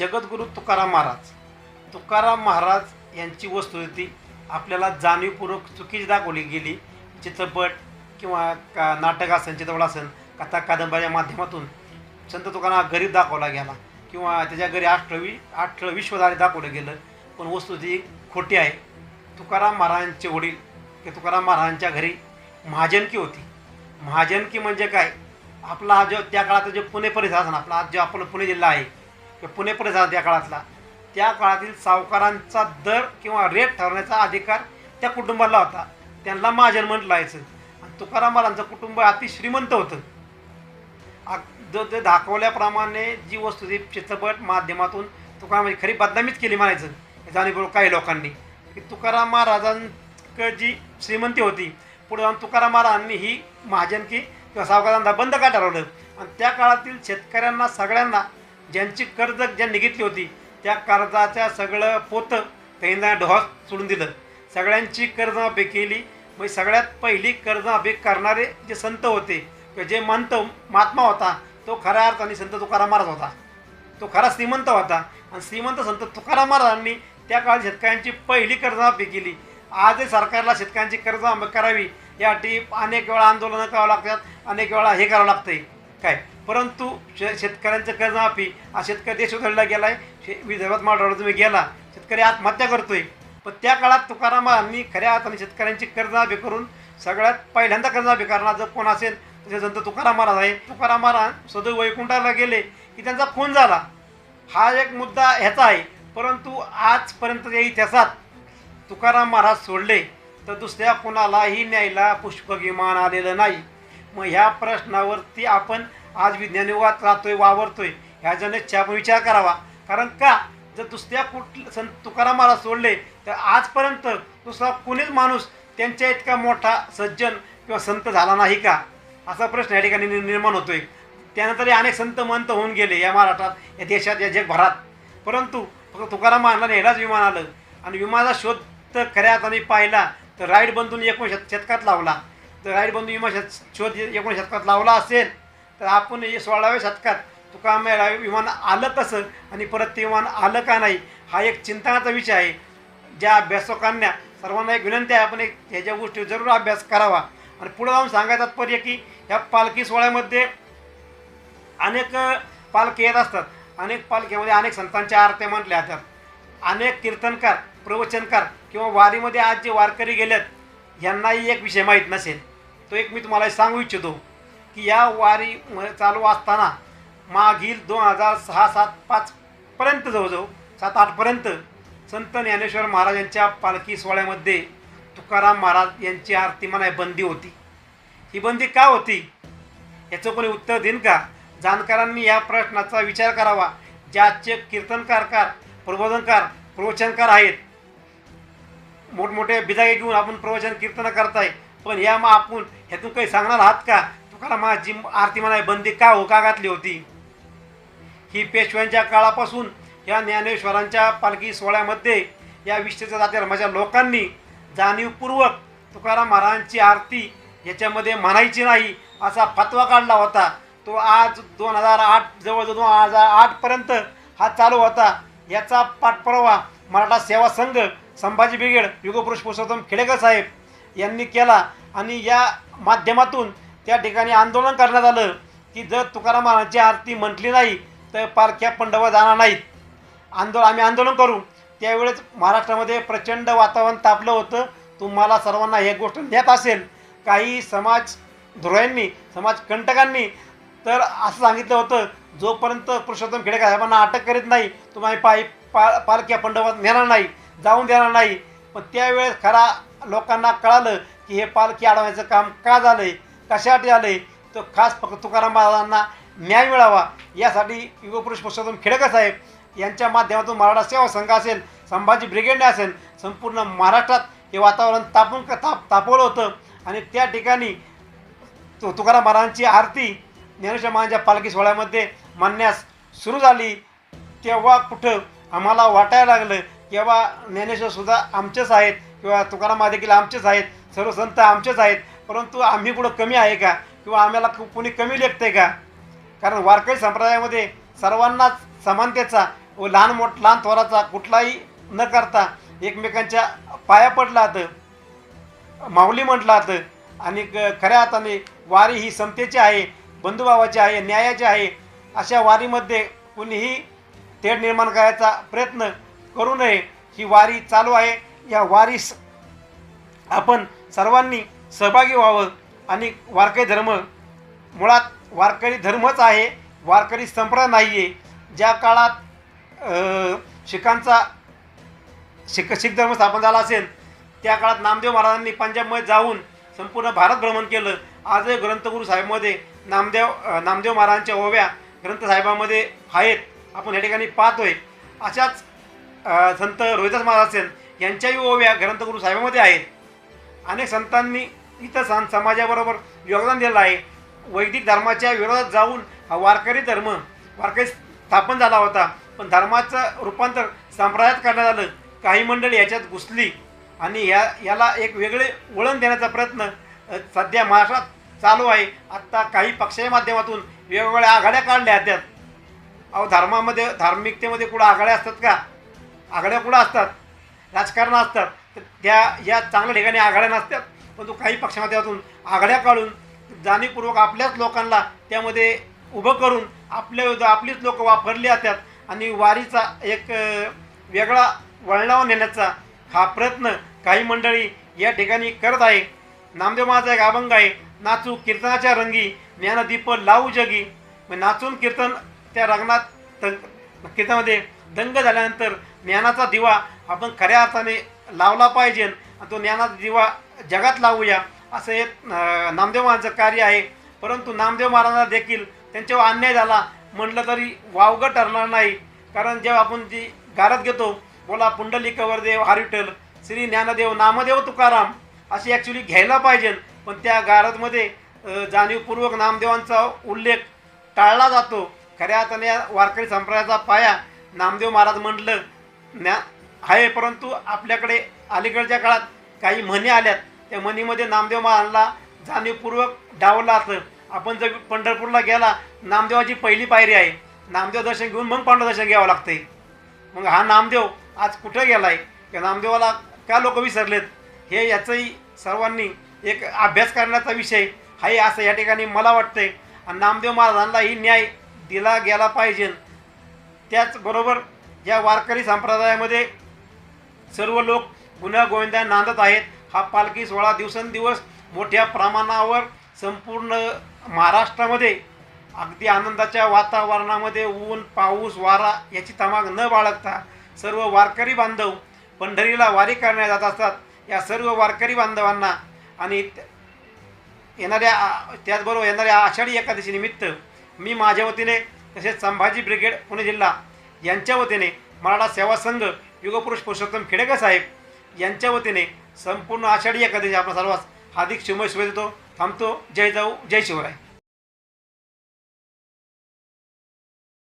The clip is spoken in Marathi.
जगद्गुरू तुकाराम महाराज. तुकाराम महाराज यांची वस्तुस्थिती आपल्याला जाणीवपूर्वक चुकीची दाखवली गेली. चित्रपट किंवा का नाटक असेल चित्रपट असेल कथा कादंबऱ्या माध्यमातून संत तुकाराम गरीब दाखवला गेला किंवा त्याच्या घरी आठवी आठ विश्वधारी दाखवलं गेलं. पण वस्तुस्थिती खोटी आहे. तुकाराम महाराजांचे वडील की तुकाराम महाराजांच्या घरी महाजनकी होती. महाजनकी म्हणजे काय? आपला हा जो त्या काळात जो पुणे परिसर असा ना आपला आज जो आपला पुणे जिल्हा आहे पुणे परिसर त्या काळातला. त्या काळातील सावकारांचा दर किंवा रेट ठरवण्याचा अधिकार त्या कुटुंबाला होता. त्यांना महाजन म्हटलं यायचं आणि तुकाराम महाराजांचं कुटुंब अति श्रीमंत होतं. जो ते दाखवल्याप्रमाणे जी वस्तू ती चित्रपट माध्यमातून तुकाराम खरी बदनामीच केली म्हणायचं. जाणीवपूर्वक काही लोकांनी. की तुकाराम महाराजांक जी श्रीमंती होती. पुढे जाऊन तुकाराम महाराजांनी ही महाजनकी किंवा सावकारांना बंद का ठरवलं. आणि त्या काळातील शेतकऱ्यांना सगळ्यांना ज्यांची कर्ज ज्यांनी घेतली होती त्या कर्जाच्या सगळं पोतं त्यांना ढोस सोडून दिलं. सगळ्यांची कर्जमाफी केली. मग सगळ्यात पहिली कर्जमाफी करणारे जे संत होते किंवा जे मंत महात्मा होता तो खऱ्या अर्थाने संत तुकाराम महाराज होता. तो खरा श्रीमंत होता. आणि श्रीमंत संत तुकाराम महाराजांनी त्या काळात शेतकऱ्यांची पहिली कर्जमाफी केली. आजही सरकारला शेतकऱ्यांची कर्जमाफी करावी यासाठी अनेक वेळा आंदोलनं करावं लागतात अनेक वेळा हे करावं लागतंय. काय? परंतु शे शेतकऱ्यांचं कर्जमाफी हा शेतकरी देश उधळला गेला आहे शे विदर्भात माडवाडा तुम्ही गेला शेतकरी आत्महत्या करतोय. पण त्या काळात तुकारामांनी खऱ्या अर्थाने शेतकऱ्यांची कर्जमाफी करून सगळ्यात पहिल्यांदा कर्जमाफी करणार जर कोण असेल तर म्हणजे संत तुकाराम महाराज आहे. तुकाराम महाराज सदैव वैकुंठाला गेले की त्यांचा खून झाला. हा एक मुद्दा ह्याचा आहे. परंतु आजपर्यंतच्या इतिहासात तुकाराम महाराज सोडले तर दुसऱ्या कोणालाही न्यायला पुष्पविमान आलेलं नाही. मग ह्या प्रश्नावरती आपण आज विज्ञान युगात राहतोय वावरतोय ह्या जणांची आपण विचार करावा. कारण का? जर दुसऱ्या कुठ संत तुकाराम सोडले तर आजपर्यंत दुसरा कोणीच माणूस त्यांच्या इतका मोठा सज्जन किंवा संत झाला नाही का? असा प्रश्न या ठिकाणी निर्माण होतोय. त्यानंतर अनेक संत मंत होऊन गेले या महाराष्ट्रात या देशात या जगभरात. परंतु फक्त तुकाराम महाराजांना यालाच विमान आलं. आणि विमानाचा शोध तर खऱ्या अर्थाने पाहिला तर राईड बंधून एकोणीस शतकात लावला. तर राईड विमा शत शोध एकोणीस शतकात लावला असेल तर आपण हे सोळाव्या शतकात तुकाराम विमान आलं कसं आणि परत ते विमान आलं का नाही हा एक चिंतनाचा विषय आहे. ज्या अभ्यासकांना सर्वांना एक विनंती आहे आपण एक ह्याच्या गोष्टी जरूर अभ्यास करावा. आणि पुढे जाऊन सांगायचं तात्पर्य की ह्या पालखी सोहळ्यामध्ये अनेक पालखी येत असतात. अनेक पालखीमध्ये अनेक संतांच्या आरत्या म्हटल्या जातात. अनेक कीर्तनकार प्रवचनकार किंवा वारीमध्ये आज जे वारकरी गेलेत यांनाही एक विषय माहीत नसेल. तो एक मी तुम्हाला सांगू इच्छितो की या वारी चालू असताना मागील दोन हजार सहा सात पाचपर्यंत जवळजवळ सात आठपर्यंत संत ज्ञानेश्वर महाराजांच्या पालखी सोहळ्यामध्ये तुकाराम महाराज यांची आरती म्हणाय बंदी होती. ही बंदी का होती? याचं कोणी उत्तर देईन का? जाणकारांनी या प्रश्नाचा विचार करावा. ज्याचे कीर्तनकारकार प्रबोधनकार प्रवचनकार आहेत. मोठमोठे बिदागे घेऊन आपण प्रवचन कीर्तन करताय. पण या मग आपण ह्यातून काही सांगणार आहात का? तुकाराम महाराजची आरती म्हणाय बंदी का हो का घातली होती? ही पेशव्यांच्या काळापासून या ज्ञानेश्वरांच्या पालखी सोहळ्यामध्ये या विशिष्ट जाती माझ्या लोकांनी जाणीवपूर्वक तुकाराम महाराजांची आरती याच्यामध्ये म्हणायची नाही असा फतवा काढला होता. तो आज दोन हजार आठ जवळजवळ दोन हजार आठपर्यंत हा चालू होता. याचा पाठपुरावा मराठा सेवा संघ संभाजी ब्रिगेड युगपुरुष पुरुषोत्तम खेडेकर साहेब यांनी केला आणि या माध्यमातून त्या ठिकाणी आंदोलन करण्यात आलं की जर तुकाराम महाराजांची आरती म्हटली नाही तर पालख्या पंडवा जाणार नाहीत. आंदोलन आम्ही आंदोलन करू. त्यावेळेस महाराष्ट्रामध्ये प्रचंड वातावरण तापलं होतं. तुम्हाला सर्वांना हे गोष्ट ज्ञात असेल काही समाज धुऱ्यांनी समाज कंटकांनी तर असं सांगितलं होतं जोपर्यंत पुरुषोत्तम खेडेकर साहेबांना अटक करीत नाही तुम्हाला पायी पा पालख्या पंडवात नेणार नाही जाऊन देणार नाही. पण त्यावेळेस खरा लोकांना कळालं की हे पालखी अडवायचं काम का झालं आहे कशासाठी आलं आहे तर खास फक्त तुकाराम महाराजांना न्याय मिळावा. यासाठी युगपुरुष पुरुषोत्तम खेडेकर साहेब यांच्या माध्यमातून मराठा सेवा संघ असेल संभाजी ब्रिगेडने असेल संपूर्ण महाराष्ट्रात हे वातावरण तापून ताप तापवलं होतं. आणि त्या ठिकाणी तु तुकाराम महाराजांची आरती ज्ञानेश्वर महाराजांच्या पालखी सोहळ्यामध्ये मानण्यास सुरू झाली. तेव्हा कुठं आम्हाला वाटायला लागलं तेव्हा ज्ञानेश्वरसुद्धा आमचेच आहेत. किंवा तुकाराम देखील आमचेच आहेत सर्व संत आमचेच आहेत परंतु आम्ही कुठं कमी आहे का? किंवा आम्हाला कु- कोणी कमी लेखतं आहे का? कारण वारकरी संप्रदायामध्ये सर्वांनाच समानतेचा व लहान मोठ लहान थोराचा कुठलाही न करता एकमेकांच्या पाया पडला जातं माऊली म्हटलं जातं आणि क- खऱ्या अर्थाने वारी ही समतेची आहे बंधुभावाची आहे न्यायाची आहे अशा वारीमध्ये कुणीही तेढ निर्माण करायचा प्रयत्न करू नये. ही वारी चालू आहे. या वारीस आपण सर्वांनी सहभागी व्हावं आणि वारकरी धर्म मुळात वारकरी धर्मच आहे वारकरी संप्रदाय नाही आहे ज्या काळात शिखांचा शिख शीख धर्म स्थापन झाला असेल त्या काळात नामदेव महाराजांनी पंजाबमध्ये जाऊन संपूर्ण भारत भ्रमण केलं. आजही ग्रंथगुरू साहेबमध्ये नामदेव नामदेव महाराजांच्या ओव्या ग्रंथसाहेबामध्ये आहेत. आपण या ठिकाणी पाहतोय. अशाच संत रोहिदास महाराज असेल यांच्याही ओव्या ग्रंथगुरू साहेबामध्ये आहेत. अनेक संतांनी इथं सं समाजाबरोबर योगदान दिलं आहे. वैदिक धर्माच्या विरोधात जाऊन हा वारकरी धर्म वारकरी स्थापन झाला होता. पण धर्माचं रूपांतर संप्रदायात करण्यात आलं. काही मंडळी याच्यात घुसली. आणि या याला एक वेगळे वळण देण्याचा प्रयत्न सध्या महाराष्ट्रात चालू आहे. आत्ता काही पक्षाच्या माध्यमातून वेगवेगळ्या आघाड्या काढल्या त्यात. अहो धर्मामध्ये धार्मिकतेमध्ये कुठं आघाड्या असतात का? आघाड्या कुठं असतात? राजकारण असतात तर त्या या चांगल्या ठिकाणी आघाड्या नसतात परंतु काही पक्षामाध्यमातून आघाड्या काढून जाणीवपूर्वक आपल्याच लोकांना त्यामध्ये उभं करून आपल्या विरुद्ध आपलीच लोकं वापरली जातात आणि वारीचा एक वेगळा वळणावर नेण्याचा हा प्रयत्न काही मंडळी या ठिकाणी करत आहे. नामदेव माझा एक अभंग आहे नाचू कीर्तनाच्या रंगी ज्ञानदीप लावू जगी. मग नाचून कीर्तन त्या रंगणात तंग कीर्तनामध्ये दंग झाल्यानंतर ज्ञानाचा दिवा आपण खऱ्या अर्थाने लावला पाहिजे आणि तो ज्ञानाचा दिवा जगात लावूया असं एक नामदेव महाराजांचं कार्य आहे. परंतु नामदेव महाराजांना देखील त्यांच्यावर अन्याय झाला म्हटलं तरी वावगं ठरणार नाही. कारण जेव्हा आपण जी गारद घेतो बोला पुंडलिकवर देव हरिविठ्ठल श्री ज्ञानदेव नामदेव तुकाराम अशी ॲक्च्युली घ्यायला पाहिजे. पण त्या गारदमध्ये जाणीवपूर्वक नामदेवांचा उल्लेख टाळला जातो. खऱ्या अर्थाने वारकरी संप्रदायाचा पाया नामदेव महाराज म्हटलं ज्ञा आहे परंतु आपल्याकडे अलीकडच्या काळात काही म्हणी आल्यात. त्या म्हणीमध्ये नामदेव महाराजला जाणीवपूर्वक डावलं असलं आपण जर पंढरपूरला गेला नामदेवाची पहिली पायरी आहे. नामदेव दर्शन घेऊन मग पांडव दर्शन घ्यावं लागते मग हा नामदेव आज कुठं गेलाय? त्या नामदेवाला का लोक विसरलेत? हे याचंही सर्वांनी एक अभ्यास करण्याचा विषय. आहे असं या ठिकाणी मला वाटतंय. आणि नामदेव महाराजांनाही न्याय दिला गेला पाहिजे. त्याचबरोबर या वारकरी संप्रदायामध्ये सर्व लोक गुन्हा गोविंदा नांदत आहेत. हा पालखी सोहळा दिवसेंदिवस मोठ्या प्रमाणावर संपूर्ण महाराष्ट्रामध्ये अगदी आनंदाच्या वातावरणामध्ये ऊन पाऊस वारा याची तमाग न बाळगता सर्व वारकरी बांधव पंढरीला वारी करण्यात जात असतात. या सर्व वारकरी बांधवांना आणि येणाऱ्या त्याचबरोबर येणाऱ्या आषाढी एकादशी निमित्त मी माझ्या वतीने तसेच संभाजी ब्रिगेड पुणे जिल्हा यांच्या वतीने मराठा सेवा संघ युगपुरुष पुरुषोत्तम खेडेकर साहेब यांच्या वतीने संपूर्ण आषाढी एकादशी आपण सर्वांस हार्दिक शुभेच्छा देतो. थांबतो. जय जाऊ जय शिवराय.